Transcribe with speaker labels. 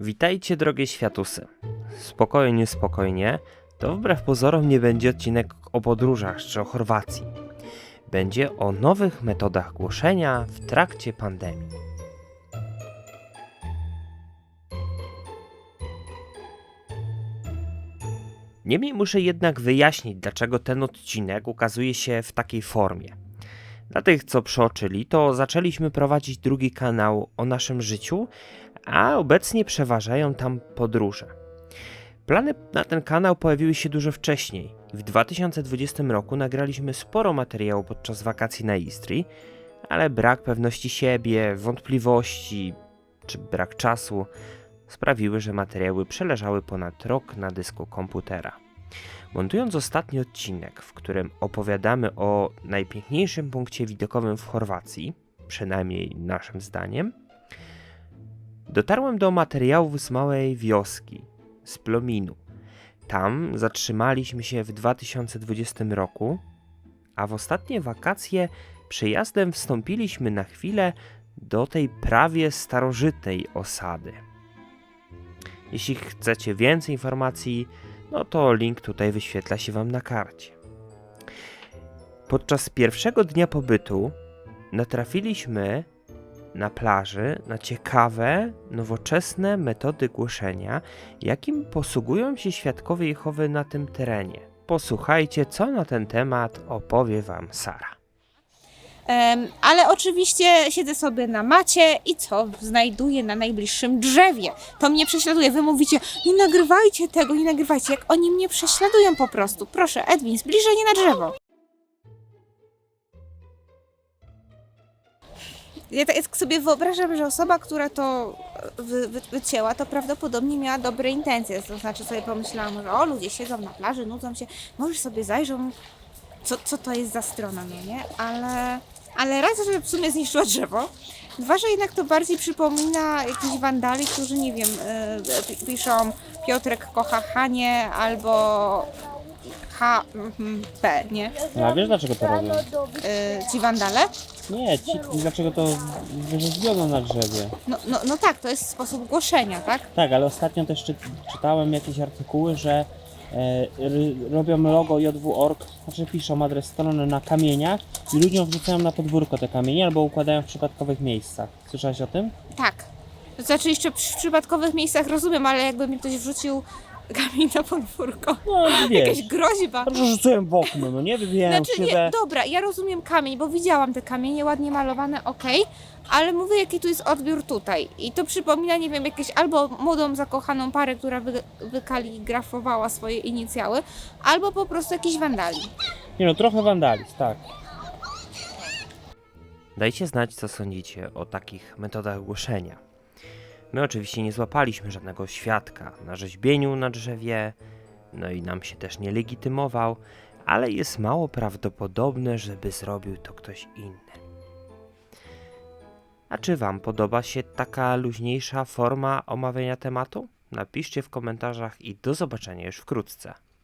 Speaker 1: Witajcie drogie światusy. Spokojnie, spokojnie. To wbrew pozorom nie będzie odcinek o podróżach czy o Chorwacji. Będzie o nowych metodach głoszenia w trakcie pandemii. Niemniej muszę jednak wyjaśnić, dlaczego ten odcinek ukazuje się w takiej formie. Dla tych, co przeoczyli, to zaczęliśmy prowadzić drugi kanał o naszym życiu, a obecnie przeważają tam podróże. Plany na ten kanał pojawiły się dużo wcześniej. W 2020 roku nagraliśmy sporo materiału podczas wakacji na Istrii, ale brak pewności siebie, wątpliwości czy brak czasu sprawiły, że materiały przeleżały ponad rok na dysku komputera. Montując ostatni odcinek, w którym opowiadamy o najpiękniejszym punkcie widokowym w Chorwacji, przynajmniej naszym zdaniem, dotarłem do materiałów z małej wioski, z Plominu. Tam zatrzymaliśmy się w 2020 roku, a w ostatnie wakacje przejazdem wstąpiliśmy na chwilę do tej prawie starożytnej osady. Jeśli chcecie więcej informacji, no to link tutaj wyświetla się Wam na karcie. Podczas pierwszego dnia pobytu natrafiliśmy na plaży na ciekawe, nowoczesne metody głoszenia, jakim posługują się świadkowie Jehowy na tym terenie. Posłuchajcie, co na ten temat opowie Wam Sara.
Speaker 2: Em, ale oczywiście siedzę sobie na macie i co znajduję na najbliższym drzewie. To mnie prześladuje. Wy mówicie, nie nagrywajcie tego, nie nagrywajcie. Jak oni mnie prześladują po prostu. Proszę, Edwin, zbliżenie na drzewo. Ja tak sobie wyobrażam, że osoba, która to wy, wy, wycięła, to prawdopodobnie miała dobre intencje. To znaczy sobie pomyślałam, że o, ludzie siedzą na plaży, nudzą się, może sobie zajrzą, co, co to jest za strona, no nie? Ale, ale raz, że w sumie zniszczyła drzewo, dwa, że jednak to bardziej przypomina jakichś wandali, którzy, nie wiem, y, pi- piszą Piotrek kocha Hanie albo HP, nie?
Speaker 3: No, a wiesz dlaczego to robią?
Speaker 2: Y, ci wandale?
Speaker 3: Nie, ci, dlaczego to wyrzeźbiono na drzewie.
Speaker 2: No, no, no tak, to jest sposób głoszenia, tak?
Speaker 3: Tak, ale ostatnio też czy, czytałem jakieś artykuły, że e, ry, robią logo JW.org, znaczy piszą adres strony na kamieniach i ludziom wrzucają na podwórko te kamienie albo układają w przypadkowych miejscach. Słyszałeś o tym?
Speaker 2: Tak. To znaczy jeszcze przy przypadkowych miejscach rozumiem, ale jakby mi ktoś wrzucił kamień na podwórko.
Speaker 3: No wiesz.
Speaker 2: Jakaś groźba.
Speaker 3: Dobrze, że rzucają w okno, no nie? Wybijają
Speaker 2: Znaczy nie,
Speaker 3: szybę.
Speaker 2: dobra, ja rozumiem kamień, bo widziałam te kamienie ładnie malowane, okej, ale mówię jaki tu jest odbiór tutaj. I to przypomina, nie wiem, jakieś albo młodą zakochaną parę, która wy, wykaligrafowała swoje inicjały, albo po prostu jakiś wandali.
Speaker 3: Nie no, trochę wandalizm, tak.
Speaker 1: Dajcie znać, co sądzicie o takich metodach głoszenia. My oczywiście nie złapaliśmy żadnego świadka na rzeźbieniu na drzewie, no i nam się też nie legitymował, ale jest mało prawdopodobne, żeby zrobił to ktoś inny. A czy Wam podoba się taka luźniejsza forma omawiania tematu? Napiszcie w komentarzach i do zobaczenia już wkrótce.